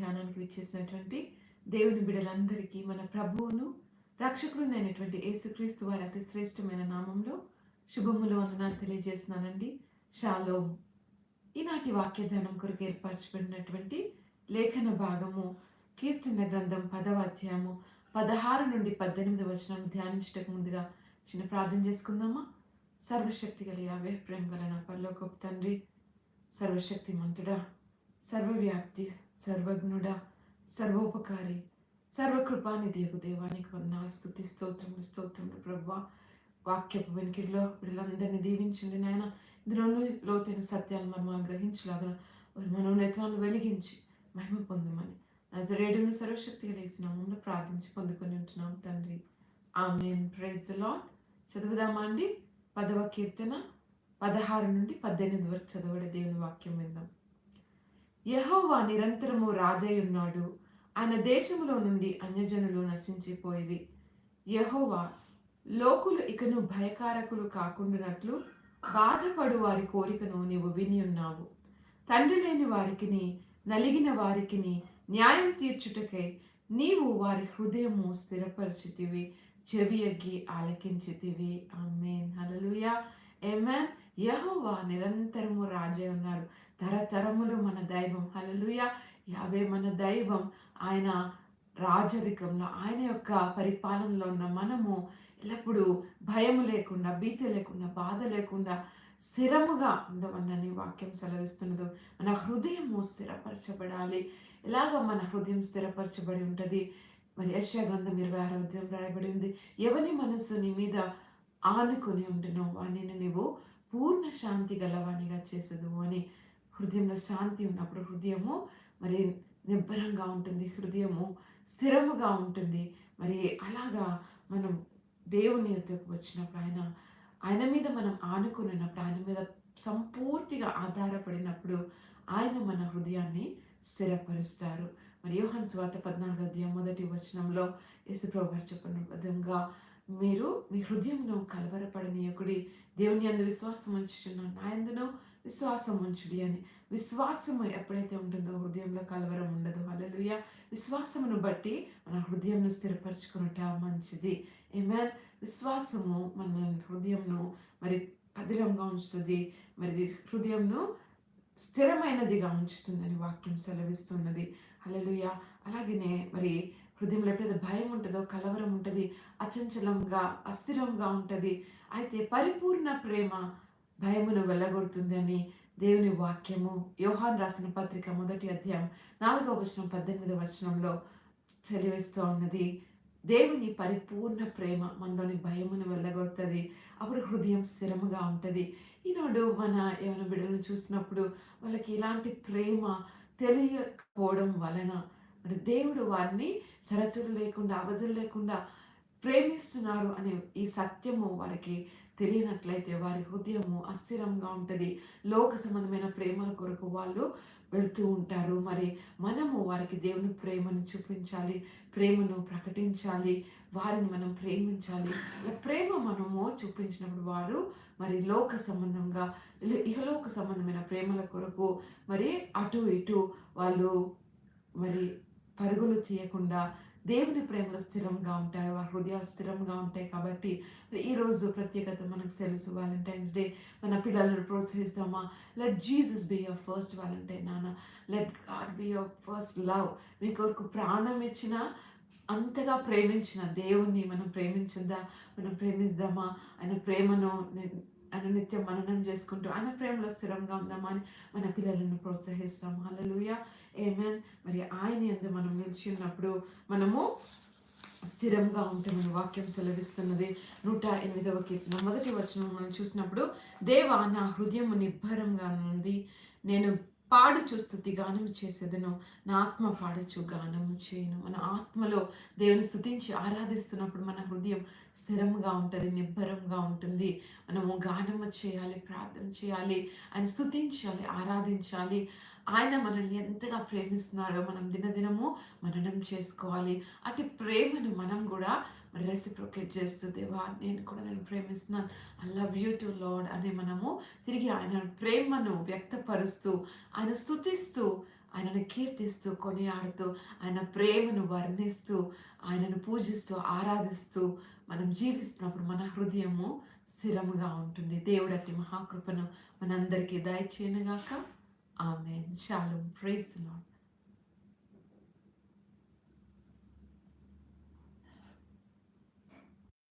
ధ్యానానికి విచ్చేసినటువంటి దేవుని బిడలందరికీ మన ప్రభువును రక్షకుడునైనటువంటి యేసుక్రీస్తు వారి అతి శ్రేష్టమైన నామంలో శుభములు వందనాలు తెలియజేస్తున్నానండి. షాలోం. ఈనాటి వాక్య ధ్యానం కొరకు ఏర్పరచబడినటువంటి లేఖన భాగము కీర్తన గ్రంథం పదవ అధ్యాయము పదహారు నుండి పద్దెనిమిది వచనం ధ్యానించటకు ముందుగా చిన్న ప్రార్థన చేసుకుందామా? సర్వశక్తి గల యాభై ప్రేమ గల నా పరలోకపు తండ్రి సర్వశక్తి మంతుడా సర్వవ్యాప్తి సర్వజ్ఞుడ సర్వోపకారి సర్వకృపానిధియకు దేవానికి వందనాలు స్థుతి స్తోత్రములు స్తోత్రములు ప్రభు వాక్యపు వెనుకల్లో వీళ్ళందరినీ దీవించండి నాయన. ఇందులోనూ లోతైన సత్యాలు మనం మనం గ్రహించలాగా వారి మనోనేత్రాలను వెలిగించి మహిమ పొందమని నజరేడును సర్వశక్తి కలిగిన ప్రార్థించి పొందుకొని ఉంటున్నాం తండ్రి. ఆమెన్. ప్రైజ్ ద లాడ్ చదువుదామా అండి? పదవ కీర్తన పదహారు నుండి పద్దెనిమిది వరకు చదవడే దేవుని వాక్యం విందాం. యహోవా నిరంతరము రాజై ఉన్నాడు ఆయన దేశములో నుండి అన్యజనులు నశించిపోయేది యహోవా లోకులు ఇకను భయకారకులు కాకుండానట్లు బాధపడు వారి కోరికను నీవు విని ఉన్నావు. తండ్రి లేని వారికిని నలిగిన వారికిని న్యాయం తీర్చుటకై నీవు వారి హృదయము స్థిరపరిచితివి చెవియగ్గి ఆలకించితివి. ఆమెన్. హలలుయా ఏమన్ యహోవా నిరంతరము రాజే ఉన్నాడు. తరతరములు మన దైవం. హలలుయ యావే మన దైవం. ఆయన రాజరికంలో ఆయన యొక్క పరిపాలనలో ఉన్న మనము ఎల్లప్పుడూ భయం లేకుండా భీతి లేకుండా బాధ లేకుండా స్థిరముగా ఉండవన్నని వాక్యం సెలవిస్తున్నదో. మన హృదయము స్థిరపరచబడాలి. ఎలాగ మన హృదయం స్థిరపరచబడి ఉంటుంది? మరి యశా గ్రంథం ఇరవై ఆరో అధ్యాయం రాయబడి ఉంది. ఎవని మనస్సు నీ మీద ఆనుకొని ఉండునో? వాణిని నీవు పూర్ణ శాంతి గలవాణిగా చేసదు అని హృదయంలో శాంతి ఉన్నప్పుడు హృదయము మరి నిబ్బరంగా ఉంటుంది హృదయము స్థిరముగా ఉంటుంది. మరి అలాగా మనం దేవుని యొక్కకు వచ్చినప్పుడు ఆయన ఆయన మీద మనం ఆనుకున్నప్పుడు ఆయన మీద సంపూర్తిగా ఆధారపడినప్పుడు ఆయన మన హృదయాన్ని స్థిరపరుస్తారు. మరి యోహన్ స్వాత పద్నాలుగు అధ్యాయం మొదటి వచనంలో యేసుప్రభు గారు చెప్పిన విధంగా మీరు మీ హృదయంలో కలవరపడనీయకుడి దేవుని అందు విశ్వాసం ఉంచుచున్నాను. నా ఎందును విశ్వాసం ఉంచుడి అని. విశ్వాసము ఎప్పుడైతే ఉంటుందో హృదయంలో కలవరం ఉండదు. అలలుయ విశ్వాసమును బట్టి మన హృదయంను స్థిరపరచుకున్నట మంచిది. ఏమే విశ్వాసము మన హృదయంను మరి పదిలంగా ఉంచుతుంది. మరి హృదయంను స్థిరమైనదిగా ఉంచుతుందని వాక్యం సెలవిస్తున్నది. అలలుయ అలాగనే మరి హృదయంలో ఎప్పుడైతే భయం ఉంటుందో కలవరం ఉంటుంది అచంచలంగా అస్థిరంగా ఉంటుంది అయితే పరిపూర్ణ ప్రేమ భయమును వెళ్ళగొడుతుంది అని దేవుని వాక్యము యోహాన్ రాసిన పత్రిక మొదటి అధ్యాయం నాలుగవ వచనం పద్దెనిమిదవ వచనంలో చలివేస్తూ ఉన్నది దేవుని పరిపూర్ణ ప్రేమ మనలోని భయమును వెళ్ళగొడుతుంది అప్పుడు హృదయం స్థిరముగా ఉంటుంది. ఈనాడు మన ఏమైనా బిడ్డలను చూసినప్పుడు వాళ్ళకి ఇలాంటి ప్రేమ తెలియకపోవడం వలన మరి దేవుడు వారిని షరతులు లేకుండా అవధులు లేకుండా ప్రేమిస్తున్నారు అనే ఈ సత్యము వారికి తెలియనట్లయితే వారి హృదయము అస్థిరంగా ఉంటుంది. లోక సంబంధమైన ప్రేమల కొరకు వాళ్ళు వెళ్తూ ఉంటారు. మరి మనము వారికి దేవుని ప్రేమను చూపించాలి ప్రేమను ప్రకటించాలి వారిని మనం ప్రేమించాలి. ఇలా ప్రేమ మనము చూపించినప్పుడు వారు మరి లోక సంబంధంగా ఇహలోక సంబంధమైన ప్రేమల కొరకు మరి అటు ఇటు వాళ్ళు మరి పరుగులు తీయకుండా దేవుని ప్రేమలో స్థిరంగా ఉంటాయి వారి హృదయాలు స్థిరంగా ఉంటాయి కాబట్టి ఈరోజు ప్రత్యేకత మనకు తెలుసు. వ్యాలంటైన్స్ డే మన పిల్లలను ప్రోత్సహిస్తామా? Let Jesus be your first valentine నాన్న. Let God be your first love మీ కొరకు ప్రాణం ఇచ్చిన అంతగా ప్రేమించిన దేవుణ్ణి మనం ప్రేమించుందా మనం ప్రేమిద్దామా? ఆయన ప్రేమను ఆయన నిత్యం మననం చేసుకుంటూ ఆయన ప్రేమలో స్థిరంగా ఉందామని మన పిల్లలను ప్రోత్సహిస్తాం. హలలుయ ఏమేన్ మరి ఆయన ఎందు మనం నిలిచి ఉన్నప్పుడు మనము స్థిరంగా ఉంటే మన వాక్యం సెలవిస్తున్నది. నూట ఎనిమిదవ కీర్తన మొదటి వచనం మనం చూసినప్పుడు దేవా నా హృదయం నిబ్బరంగా ఉంది. నేను పాడుచు స్థుతి గానం చేసేదను. నా ఆత్మ పాడుచు గానము చేయను. మన ఆత్మలో దేవుని స్థుతించి ఆరాధిస్తున్నప్పుడు మన హృదయం స్థిరంగా ఉంటుంది నిబ్బరంగా ఉంటుంది. మనము గానము చేయాలి ప్రార్థన చేయాలి ఆయన స్థుతించాలి ఆరాధించాలి. ఆయన మనల్ని ఎంతగా ప్రేమిస్తున్నాడో మనం దినదినము మననం చేసుకోవాలి. అటు ప్రేమను మనం కూడా మరి రెసిప్రొకేట్ చేస్తూ దేవా నేను కూడా నేను ప్రేమిస్తున్నాను. I love you too Lord అని మనము తిరిగి ఆయన ప్రేమను వ్యక్తపరుస్తూ ఆయన స్థుతిస్తూ ఆయనను కీర్తిస్తూ కొనియాడుతూ ఆయన ప్రేమను వర్ణిస్తూ ఆయనను పూజిస్తూ ఆరాధిస్తూ మనం జీవిస్తున్నప్పుడు మన హృదయము స్థిరముగా ఉంటుంది. దేవుడు అట్టి మహాకృపను మనందరికీ దయచేయనుగాక. ఆమె శాలు ప్రైజ్ లాడ్